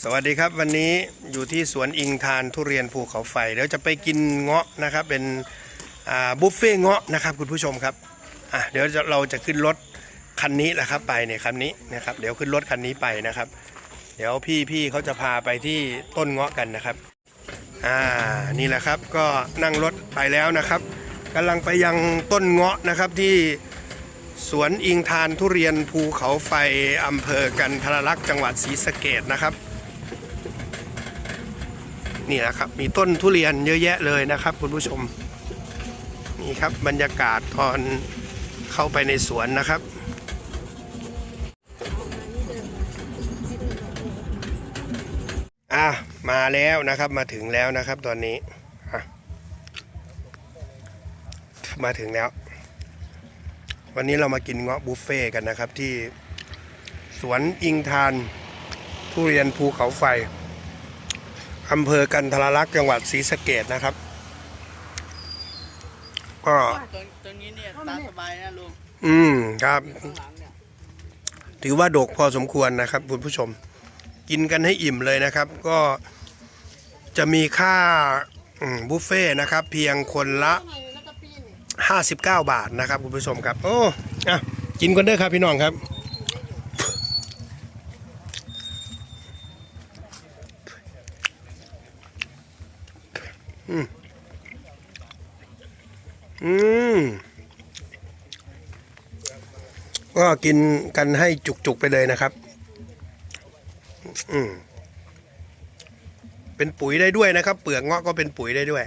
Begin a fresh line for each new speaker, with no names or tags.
สวัสดีครับวันนี้อยู่ที่สวนอิงทานทุเรียนภูเขาไฟเดี๋ยวจะไปกินเงาะนะครับเป็นบุฟเฟ่เงาะนะครับคุณผู้ชมครับอะเดี๋ยวเราจะขึ้นรถคันนี้แหละครับไปเนี่ยคันนี้นะครับเดี๋ยวขึ้นรถคันนี้ไปนะครับ เดี๋ยวพี่พี่เขาจะพาไปที่ต้นเงาะกันนะครับอ่านี่แหละครับก็นั่งรถไปแล้วนะครับกำลังไปยังต้นเงาะนะครับที่สวนอิงทานทุเรียนภูเขาไฟอำเภอกันทรลักษณ์จังหวัดศรีสะเกดนะครับ นี่นะครับ มีต้นทุเรียนเยอะแยะเลยนะครับ คุณผู้ชม นี่ครับบรรยากาศตอนเข้าไปในสวนนะครับอะมาแล้วนะครับมาถึงแล้วนะครับตอนนี้มาถึงแล้ว วันนี้เรามากินเงาะบุฟเฟ่กันนะครับที่สวนอิงทานทุเรียนภูเขาไฟ อำเภอกันทรลักษณ์จังหวัดศรีสะเกดนะครับ ก็
ตรงตรงนี้เนี่ยตามสบายนะลุง
อืมครับ
ข้างหลังเนี่ย
ถือว่าดกพอสมควรนะครับคุณผู้ชม กินกันให้อิ่มเลยนะครับ ก็จะมีค่าอืมบุฟเฟ่ต์นะครับ เพียงคนละ 59 บาทนะครับคุณผู้ชมครับ โอ้อะกินกันเด้อครับพี่น้องครับ อืมอืมก็กินกันให้จุกๆไปเลยนะครับ อืมเป็นปุ๋ยได้ด้วยนะครับ เปลือกเงาะก็เป็นปุ๋ยได้ด้วย